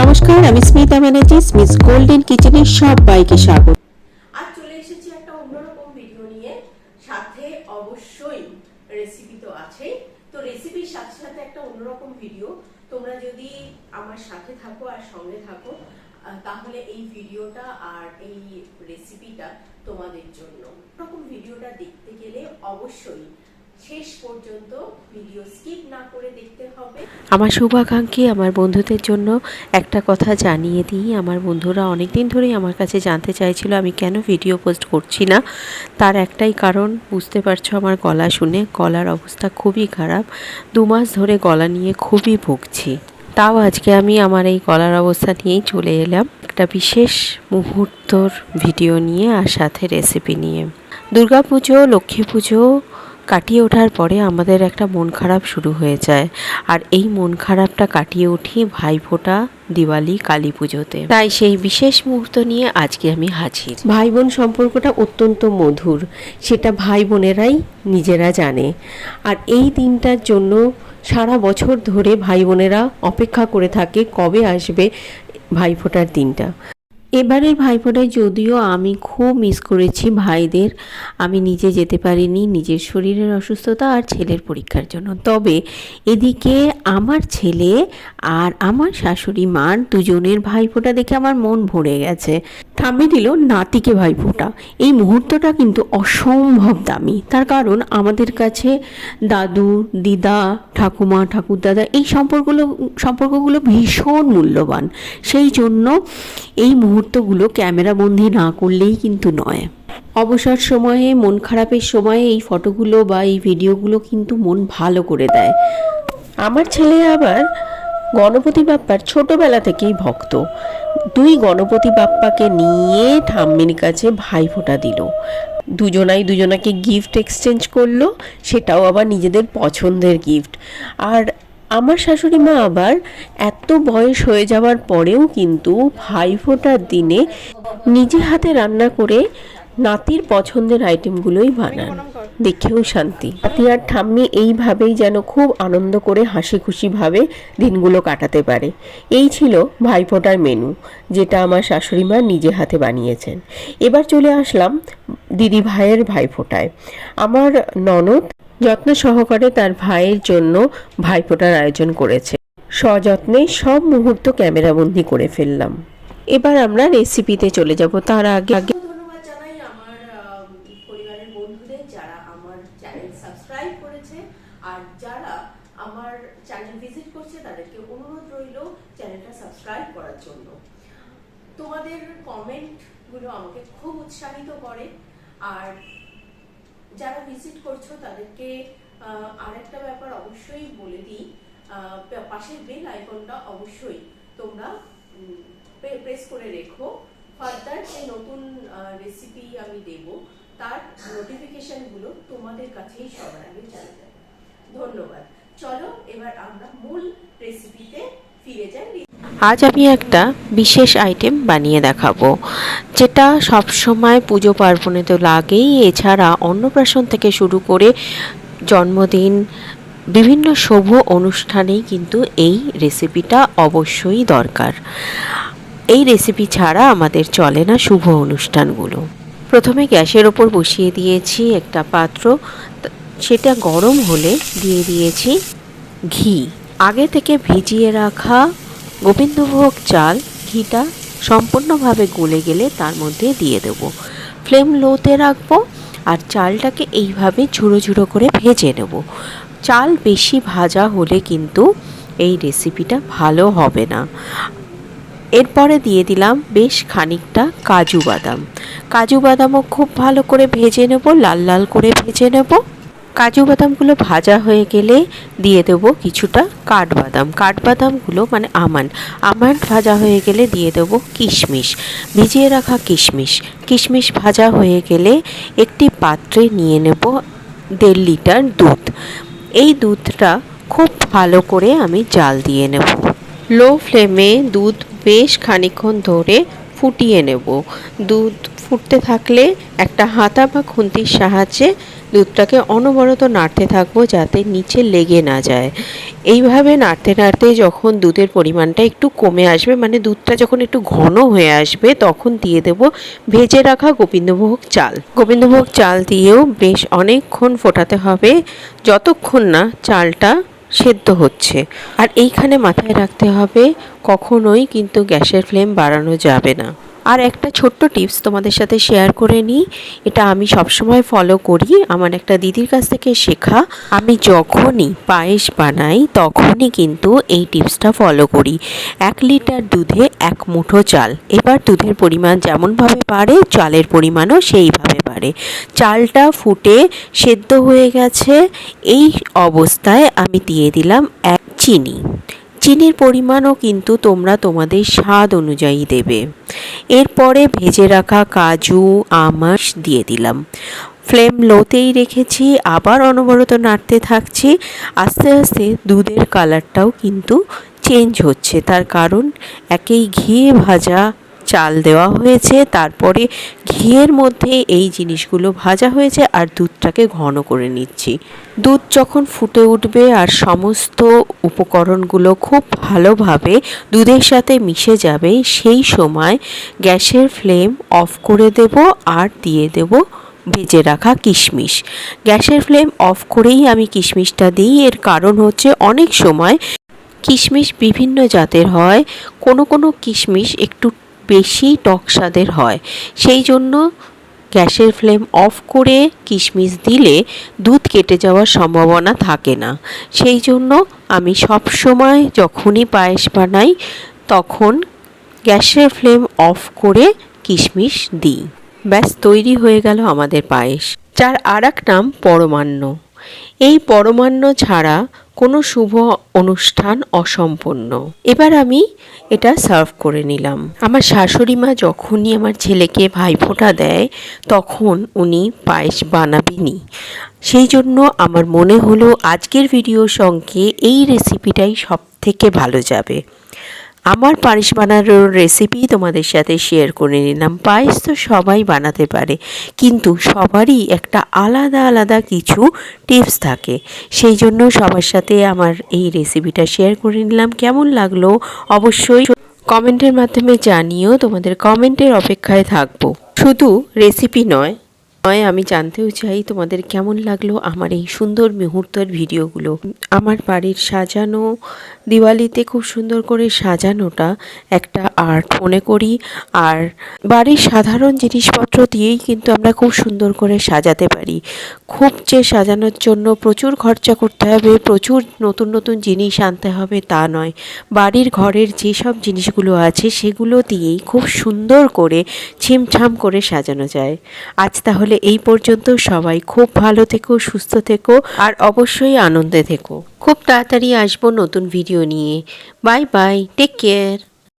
নমস্কার, আমি স্মিতা ব্যানার্জি স্মিস গোল্ডেন কিচেনের সবাইকে স্বাগত। আজ চলে এসেছি একটা অন্যরকম ভিডিও নিয়ে। সাথে অবশ্যই রেসিপি তো আছেই। তো রেসিপির সাথে সাথে একটা অন্যরকম ভিডিও তোমরা যদি আমার সাথে থাকো আর সঙ্গে থাকো তাহলে এই ভিডিওটা আর এই রেসিপিটা তোমাদের জন্য। এরকম ভিডিওটা দেখতে গেলে অবশ্যই আমার শুভাকাঙ্ক্ষী আমার বন্ধুদের জন্য একটা কথা জানিয়ে দিই। আমার বন্ধুরা অনেক দিন ধরেই আমার কাছে জানতে চাইছিল আমি কেন ভিডিও পোস্ট করছি না। তার একটাই কারণ, বুঝতে পারছ আমার গলা শুনে, গলার অবস্থা খুবই খারাপ। দু মাস ধরে গলা নিয়ে খুবই ভুগছি। তাও আজকে আমি আমার এই গলার অবস্থা নিয়েই চলে এলাম। একটা বিশেষ মুহূর্তর ভিডিও নিয়ে আর সাথে রেসিপি নিয়ে। দুর্গাপুজো, লক্ষ্মী পুজো কাটিয়ে ওঠার পরে আমাদের একটা মন খারাপ শুরু হয়ে যায়। আর এই মন খারাপটা কাটিয়ে উঠি ভাইফোঁটা, দিওয়ালি, কালী পুজোতে। তাই সেই বিশেষ মুহূর্ত নিয়ে আজকে আমি হাজির। ভাই বোন সম্পর্কটা অত্যন্ত মধুর। সেটা ভাই বোনেরাই নিজেরা জানে। আর এই দিনটার জন্য সারা বছর ধরে ভাই বোনেরা অপেক্ষা করে থাকে কবে আসবে ভাইফোঁটার দিনটা। এবারের ভাইফোঁটায় যদিও আমি খুব মিস করেছি ভাইদের, আমি নিজে যেতে পারিনি, নিজের শরীরের অসুস্থতা আর ছেলের পরীক্ষার জন্য। তবে এদিকে আমার ছেলে আর আমার শাশুড়ি মার দুজনের ভাইফোঁটা দেখে আমার মন ভরে গেছে। থামিয়ে দিল নাতিকে ভাইফোঁটা। এই মুহূর্তটা কিন্তু অসম্ভব দামি। তার কারণ আমাদের কাছে দাদু, দিদা, ঠাকুমা, ঠাকুরদাদা এই সম্পর্কগুলো সম্পর্কগুলো ভীষণ মূল্যবান। সেই জন্য এই মুহূর্তগুলো ক্যামেরাবন্দি না করলেই কিন্তু নয়। অবসর সময়ে, মন খারাপের সময়ে এই ফটোগুলো বা এই ভিডিওগুলো কিন্তু মন ভালো করে দেয়। আমার ছেলে আবার গণপতি বাপ্পার ছোটবেলা থেকেই ভক্ত। দুই গণপতি বাপ্পাকে নিয়ে ঠাম্মির কাছে ভাইফোঁটা দিল। দুজনাই দুজনাকে গিফট এক্সচেঞ্জ করল, সেটাও আবার নিজেদের পছন্দের গিফট আর আমার শাশুড়ি মা আবার এত বয়স হয়ে যাওয়ার পরেও কিন্তু ভাইফোঁটার দিনে নিজে হাতে রান্না করে নাতির পছন্দের আইটেমগুলোই বানান। দেখেও শান্তি। নাতি আর ঠাম্মি এইভাবেই যেন খুব আনন্দ করে হাসি খুশিভাবে দিনগুলো কাটাতে পারে। এই ছিল ভাইফোঁটার মেনু যেটা আমার শাশুড়ি মা নিজে হাতে বানিয়েছেন। এবার চলে আসলাম দিদি ভাইয়ের ভাইফোঁটায়। আমার ননদ যত্ন সহকারে তার ভাইয়ের জন্য ভাইফোঁটার আয়োজন করেছে। সযত্নে সব মুহূর্ত ক্যামেরাবন্দি করে ফেললাম। এবার আমরা রেসিপিতে চলে যাব। তার আগে আগে আমার পরিবারের বন্ধুদের যারা আমার চ্যানেল সাবস্ক্রাইব করেছে আর যারা আমার চ্যানেল ভিজিট করছে তাদেরকে অনুরোধ রইল চ্যানেলটা সাবস্ক্রাইব করার জন্য। তোমাদের কমেন্টগুলো আমাকে খুব উৎসাহিত করে। আর যারা ভিজিট করছ তাদেরকে আরেকটা ব্যাপার অবশ্যই বলে দিই পাশের বেল আইকনটা অবশ্যই তোমরা প্রেস করে রেখো। ফার্দার যে নতুন রেসিপি আমি দেব, তার নোটিফিকেশনগুলো তোমাদের কাছেই সবার আগে চলে যাবে। ধন্যবাদ। চলো এবার আমরা মূল রেসিপিতে ফিরে যাই। আজ আমি একটা বিশেষ আইটেম বানিয়ে দেখাবো, যেটা সব সময় পুজো পার্বণে তো লাগেই, এছাড়া অন্নপ্রাশন থেকে শুরু করে জন্মদিন, বিভিন্ন শুভ অনুষ্ঠানেই কিন্তু এই রেসিপিটা অবশ্যই দরকার। এই রেসিপি ছাড়া আমাদের চলে না শুভ অনুষ্ঠানগুলো। প্রথমে গ্যাসের ওপর বসিয়ে দিয়েছি একটা পাত্র। সেটা গরম হলে দিয়ে দিয়েছি ঘি। আগে থেকে ভিজিয়ে রাখা গোবিন্দভোগ চাল ঘিটা সম্পূর্ণভাবে গলে গেলে তার মধ্যে দিয়ে দেব। ফ্লেম লোতে রাখব আর চালটাকে এইভাবে ঝুড়ো ঝুড়ো করে ভেজে নেব। চাল বেশি ভাজা হলে কিন্তু এই রেসিপিটা ভালো হবে না। এরপরে দিয়ে দিলাম বেশ খানিকটা কাজু বাদাম। কাজু বাদামও খুব ভালো করে ভেজে নেব, লাল লাল করে ভেজে নেব। কাজু বাদামগুলো ভাজা হয়ে গেলে দিয়ে দেবো কিছুটা কাঠবাদাম। কাঠবাদামগুলো মানে আমান। আমান ভাজা হয়ে গেলে দিয়ে দেবো কিশমিশ। ভিজিয়ে রাখা কিশমিশ। কিশমিশ ভাজা হয়ে গেলে একটি পাত্রে নিয়ে নেব দেড় লিটার দুধ। এই দুধটা খুব ভালো করে আমি জাল দিয়ে নেব। লো ফ্লেমে দুধ বেশ খানিকক্ষণ ধরে ফুটিয়ে নেব। দুধ ফুটতে থাকলে একটা হাতা বা খুন্তির সাহায্যে দুধটাকে অনবরত নাড়তে থাকব যাতে নিচে লেগে না যায়। এইভাবে নাড়তে নাড়তে যখন দুধের পরিমাণটা একটু কমে আসবে মানে দুধটা যখন একটু ঘন হয়ে আসবে, তখন দিয়ে দেব ভেজে রাখা গোবিন্দভোগ চাল। গোবিন্দভোগ চাল দিয়েও বেশ অনেকক্ষণ ফোটাতে হবে। যতক্ষণ না চালটা সেদ্ধ হচ্ছে। আর এইখানে মাথায় রাখতে হবে কখনোই কিন্তু গ্যাসের ফ্লেম বাড়ানো যাবে না। আর একটা ছোট্ট টিপস তোমাদের সাথে শেয়ার করে নিই। এটা আমি সবসময় ফলো করি। আমার একটা দিদির কাছ থেকে শেখা। আমি যখনই পায়েস বানাই, তখনই কিন্তু এই টিপসটা ফলো করি। এক লিটার দুধে এক মুঠো চাল। এবার দুধের পরিমাণ যেমনভাবে বাড়ে, চালের পরিমাণও সেইভাবে বাড়ে। চালটা ফুটে সেদ্ধ হয়ে গেছে। এই অবস্থায় আমি দিয়ে দিলাম এক চিনি। চিনির পরিমাণও কিন্তু তোমরা তোমাদের স্বাদ অনুযায়ী দেবে। এরপরে ভেজে রাখা কাজু আমাশ দিয়ে দিলাম। ফ্লেম লোতেই রেখেছি, আবার অনবরত নাড়তে থাকছি। আস্তে আস্তে দুধের কালারটাও কিন্তু চেঞ্জ হচ্ছে, তার কারণ একেই ঘিয়ে ভাজা চাল দেওয়া হয়েছে। তারপরে ঘিয়ের মধ্যে এই জিনিসগুলো ভাজা হয়েছে আর দুধটাকে ঘন করে নিচ্ছি। দুধ যখন ফুটে উঠবে আর সমস্ত উপকরণগুলো খুব ভালোভাবে দুধের সাথে মিশে যাবে, সেই সময় গ্যাসের ফ্লেম অফ করে দেব আর দিয়ে দেব ভেজে রাখা কিশমিশ। গ্যাসের ফ্লেম অফ করেই আমি কিশমিশটা দিই। এর কারণ হচ্ছে অনেক সময় কিশমিশ বিভিন্ন জাতের হয়। কোনো কোনো কিশমিশ একটু বেশি টক স্বাদের হয়। সেই জন্য গ্যাসের ফ্লেম অফ করে কিশমিশ দিলে দুধ কেটে যাওয়ার সম্ভাবনা থাকে না। সেই জন্য আমি সব সময় যখনই পায়েস বানাই, তখন গ্যাসের ফ্লেম অফ করে কিশমিশ দিই। ব্যাস, তৈরি হয়ে গেল আমাদের পায়েস, যার আর এক নাম পরমান্ন। এই পরমান্ন ছাড়া কোনো শুভ অনুষ্ঠান অসম্পূর্ণ। এবার আমি এটা সার্ভ করে নিলাম। আমার শাশুড়ি মা যখনই আমার ছেলেকে ভাইফোঁটা দেয়, তখন উনি পায়েস বানাবেনি সেই জন্য আমার মনে হলো আজকের ভিডিও সঙ্গে এই রেসিপিটাই সব থেকে ভালো যাবে। আমার পায়েস বানানোর রেসিপি তোমাদের সাথে শেয়ার করে নিলাম। পায়েস তো সবাই বানাতে পারে, কিন্তু সবারই একটা আলাদা আলাদা কিছু টিপস থাকে। সেই জন্য সবার সাথে আমার এই রেসিপিটা শেয়ার করে নিলাম। কেমন লাগল অবশ্যই কমেন্টের মাধ্যমে জানিও, তোমাদের কমেন্টের অপেক্ষায় থাকব। শুধু রেসিপি নয় নয়, আমি জানতেও চাই তোমাদের কেমন লাগল আমার এই সুন্দর মুহূর্তের ভিডিওগুলো। আমার বাড়ির সাজানো দিওয়ালিতে খুব সুন্দর করে সাজানোটা একটা আর্ট মনে করি। আর বাড়ির সাধারণ জিনিসপত্র দিয়েই কিন্তু আমরা খুব সুন্দর করে সাজাতে পারি। খুব যে সাজানোর জন্য প্রচুর খরচা করতে হবে, প্রচুর নতুন নতুন জিনিস আনতে হবে তা নয়। বাড়ির ঘরের যেসব জিনিসগুলো আছে সেগুলো দিয়েই খুব সুন্দর করে ছিমছাম করে সাজানো যায়। আজ তাহলে এই পর্যন্ত সবাই খুব ভালো থেকো, সুস্থ থেকো আর অবশ্যই আনন্দে থেকো। খুব তাড়াতাড়ি আসব নতুন ভিডিও নিয়ে। Bye bye take care